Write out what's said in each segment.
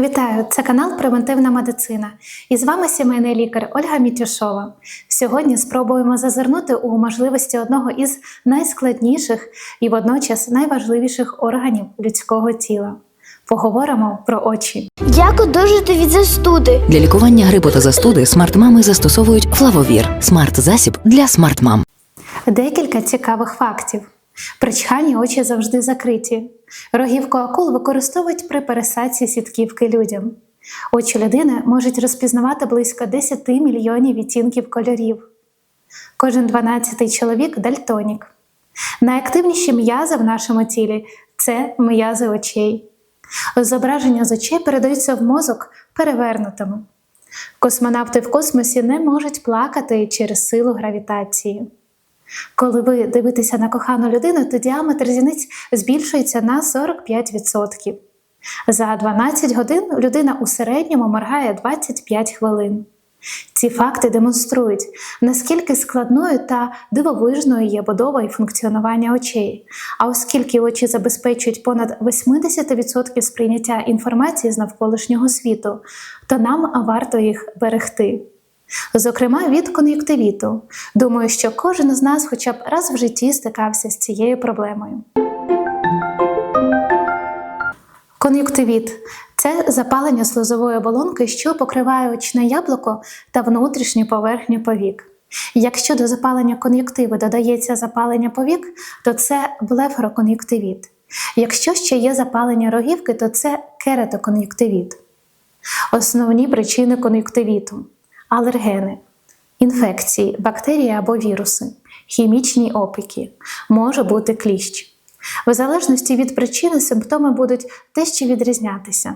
Вітаю! Це канал Превентивна медицина. І з вами сімейний лікар Ольга Мітюшова. Сьогодні спробуємо зазирнути у можливості одного із найскладніших і водночас найважливіших органів людського тіла. Поговоримо про очі. Як одужати від застуди? Для лікування грипу та застуди смарт-мами застосовують флавовір смарт-засіб для смарт-мам. Декілька цікавих фактів. При чханні очі завжди закриті. Рогівку акул використовують при пересадці сітківки людям. Очі людини можуть розпізнавати близько 10 мільйонів відтінків кольорів. Кожен 12-й чоловік дальтонік. Найактивніші м'язи в нашому тілі це м'язи очей. Зображення з очей передаються в мозок перевернутими. Космонавти в космосі не можуть плакати через силу гравітації. Коли ви дивитеся на кохану людину, то діаметр зіниць збільшується на 45%. За 12 годин людина у середньому моргає 25 хвилин. Ці факти демонструють, наскільки складною та дивовижною є будова і функціонування очей. А оскільки очі забезпечують понад 80% сприйняття інформації з навколишнього світу, то нам варто їх берегти. Зокрема, від кон'юктивіту. Думаю, що кожен з нас хоча б раз в житті стикався з цією проблемою. Кон'юктивіт це запалення слизової оболонки, що покриває очне яблуко та внутрішню поверхню повік. Якщо до запалення кон'юктиви додається запалення повік, то це блефорокон'юктивіт. Якщо ще є запалення рогівки, то це кератокон'юктивіт. Основні причини кон'юктивіту алергени, інфекції, бактерії або віруси, хімічні опіки, може бути кліщ. В залежності від причини симптоми будуть дещо відрізнятися.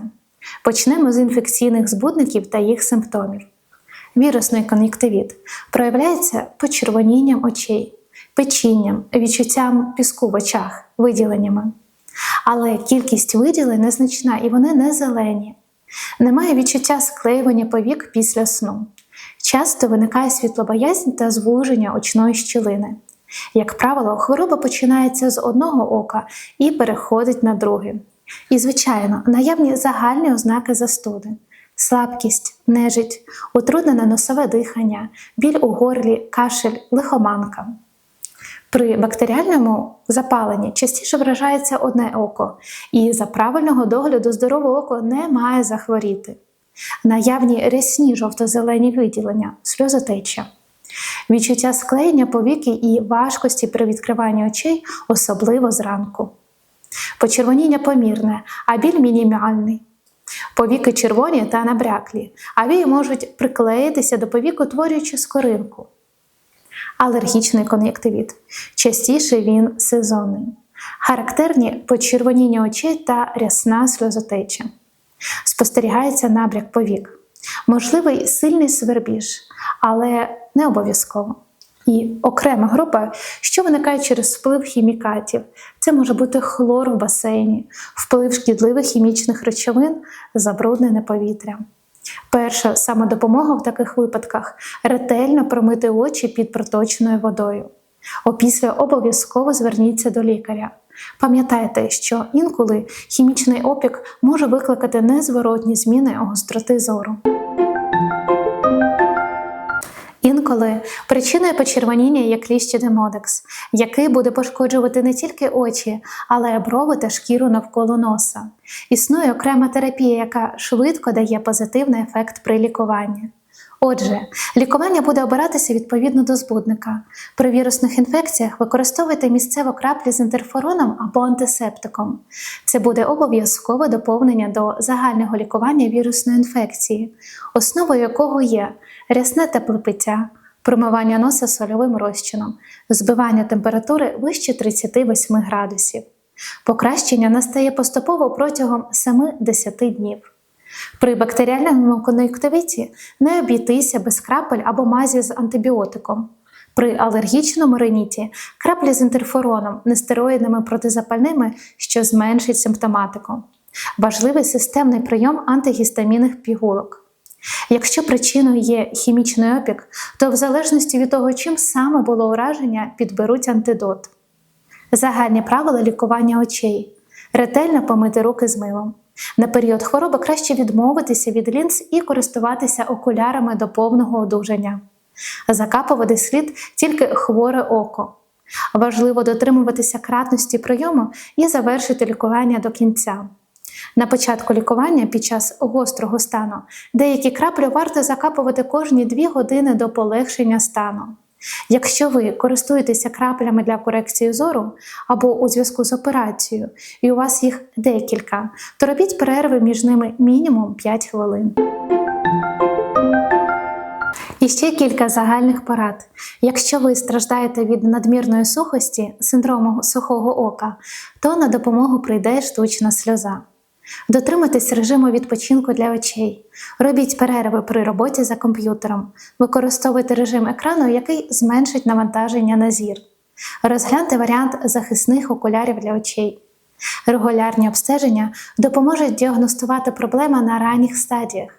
Почнемо з інфекційних збудників та їх симптомів. Вірусний кон'юктивіт проявляється почервонінням очей, печінням, відчуттям піску в очах, виділеннями. Але кількість виділень незначна і вони не зелені. Немає відчуття склеювання повік після сну. Часто виникає світлобоязнь та звуження очної щілини. Як правило, хвороба починається з одного ока і переходить на друге. І, звичайно, наявні загальні ознаки застуди: слабкість, нежить, утруднене носове дихання, біль у горлі, кашель, лихоманка. При бактеріальному запаленні частіше вражається одне око, і за правильного догляду здорове око не має захворіти. Наявні рясні жовто-зелені виділення, сльозотеча. Відчуття склеєння повіки і важкості при відкриванні очей, особливо зранку. Почервоніння помірне, а біль мінімальний. Повіки червоні та набряклі, а вії можуть приклеїтися до повік, утворюючи скоринку. Алергічний кон'юктивіт. Частіше він сезонний. Характерні почервоніння очей та рясна сльозотеча. Спостерігається набряк повік. Можливий сильний свербіж, але не обов'язково. І окрема група, що виникає через вплив хімікатів. Це може бути хлор в басейні, вплив шкідливих хімічних речовин, забруднене повітря. Перша самодопомога в таких випадках ретельно промити очі під проточною водою. Опісля обов'язково зверніться до лікаря. Пам'ятайте, що інколи хімічний опік може викликати незворотні зміни гостроти зору. Інколи причиною почервоніння є кліщ-демодекс, який буде пошкоджувати не тільки очі, але й брови та шкіру навколо носа. Існує окрема терапія, яка швидко дає позитивний ефект при лікуванні. Отже, лікування буде обиратися відповідно до збудника. При вірусних інфекціях використовуйте місцево краплі з інтерфероном або антисептиком. Це буде обов'язкове доповнення до загального лікування вірусної інфекції, основою якого є рясне теплопиття, промивання носа сольовим розчином, збивання температури вище 38 градусів. Покращення настає поступово протягом 7-10 днів. При бактеріальному кон'юктивіті не обійтися без крапель або мазі з антибіотиком. При алергічному риніті краплі з інтерфероном, нестероїдними протизапальними, що зменшить симптоматику. Важливий системний прийом антигістамінних пігулок. Якщо причиною є хімічний опік, то в залежності від того, чим саме було ураження, підберуть антидот. Загальні правила лікування очей: ретельно помити руки з милом, На період хвороби краще відмовитися від лінз і користуватися окулярами до повного одужання. Закапувати слід тільки хворе око. Важливо дотримуватися кратності прийому і завершити лікування до кінця. На початку лікування під час гострого стану деякі краплі варто закапувати кожні 2 години до полегшення стану. Якщо ви користуєтеся краплями для корекції зору або у зв'язку з операцією, і у вас їх декілька, то робіть перерви між ними мінімум 5 хвилин. І ще кілька загальних порад. Якщо ви страждаєте від надмірної сухості, синдрому сухого ока, то на допомогу прийде штучна сльоза. Дотримуйтесь режиму відпочинку для очей. Робіть перерви при роботі за комп'ютером. Використовуйте режим екрану, який зменшить навантаження на зір. Розгляньте варіант захисних окулярів для очей. Регулярні обстеження допоможуть діагностувати проблеми на ранніх стадіях.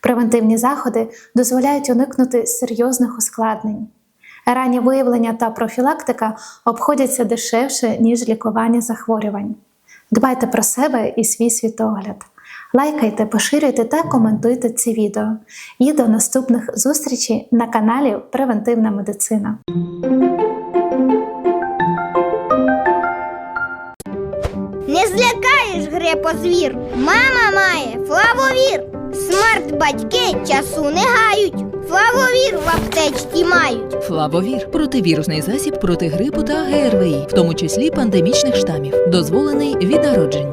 Превентивні заходи дозволяють уникнути серйозних ускладнень. Ранні виявлення та профілактика обходяться дешевше, ніж лікування захворювань. Дбайте про себе і свій світогляд. Лайкайте, поширюйте та коментуйте ці відео. І до наступних зустрічей на каналі Превентивна медицина. Не злякаєш грепозвір. Мама має флавовір. Смарт батьки часу не гають. Флавовір в аптечці мають. Флавовір противірусний засіб проти грипу та ГРВІ, в тому числі пандемічних штамів, дозволений від народження.